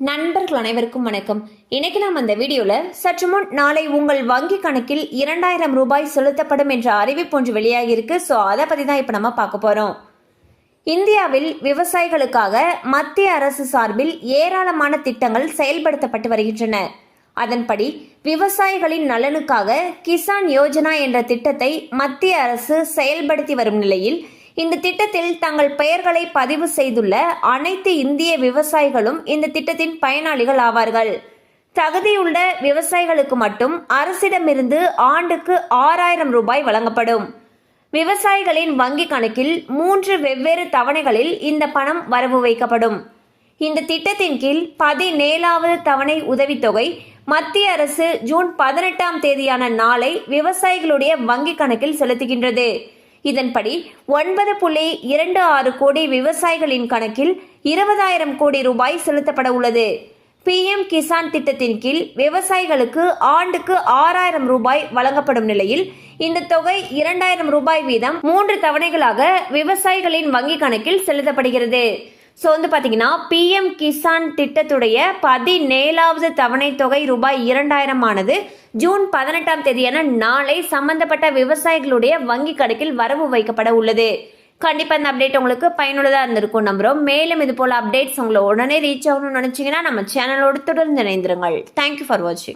நண்பர்கள் அனைவருக்கும் வணக்கம். இன்னைக்கு நாம் அந்த வீடியோவில் சற்று முன் நாளை உங்கள் வங்கி கணக்கில் இரண்டாயிரம் ரூபாய் செலுத்தப்படும் என்ற அறிவிப்பு ஒன்று வெளியாகியிருக்கு. ஸோ அதை பற்றி தான் இப்போ நம்ம பார்க்க போகிறோம் இந்தியாவில் விவசாயிகளுக்காக மத்திய அரசு சார்பில் ஏராளமான திட்டங்கள் செயல்படுத்தப்பட்டு வருகின்றன. அதன்படி விவசாயிகளின் நலனுக்காக கிசான் யோஜனா என்ற திட்டத்தை மத்திய அரசு செயல்படுத்தி வரும் நிலையில் இந்த திட்டத்தில் தங்கள் பெயர்களை பதிவு செய்துள்ள அனைத்து இந்திய விவசாயிகளும் இந்த திட்டத்தின் பயனாளிகள் ஆவார்கள். தகுதியுள்ள விவசாயிகளுக்கு மட்டும் அரசிடமிருந்து ஆண்டுக்கு ஆறாயிரம் ரூபாய் வழங்கப்படும். விவசாயிகளின் வங்கி கணக்கில் மூன்று வெவ்வேறு தவணைகளில் இந்த பணம் வரவு வைக்கப்படும். இந்த திட்டத்தின் கீழ் பதினேழாவது தவணை உதவித்தொகை மத்திய அரசு ஜூன் பதினெட்டாம் தேதியான நாளை விவசாயிகளுடைய வங்கி கணக்கில் செலுத்துகின்றது. இதன்படி ஒன்பது புள்ளி இரண்டு ஆறு கோடி விவசாயிகளின் கணக்கில் இருபதாயிரம் கோடி ரூபாய் செலுத்தப்பட உள்ளது. பிஎம் கிசான் திட்டத்தின் கீழ் விவசாயிகளுக்கு ஆண்டுக்கு ஆறாயிரம் ரூபாய் வழங்கப்படும் நிலையில் இந்த தொகை இரண்டாயிரம் ரூபாய் வீதம் மூன்று தவணைகளாக விவசாயிகளின் வங்கி கணக்கில் செலுத்தப்படுகிறது. ஸோ வந்து பார்த்தீங்கன்னா பிஎம் கிசான் திட்டத்துடைய பதினேழாவது தவணை தொகை ரூபாய் இரண்டாயிரம் ஆனது ஜூன் பதினெட்டாம் தேதியான நாளை சம்பந்தப்பட்ட விவசாயிகளுடைய வங்கி கணக்கில் வரவு வைக்கப்பட உள்ளது. கண்டிப்பாக இந்த அப்டேட் உங்களுக்கு பயனுள்ளதாக இருந்திருக்கும் நம்புகிறோம் மேலும் இது போல் அப்டேட்ஸ் உங்களை உடனே ரீச் ஆகணும்னு நினச்சிங்கன்னா நம்ம சேனலோடு தொடர்ந்து இணைந்திருங்கள். தேங்க்யூ ஃபார் வாட்சிங்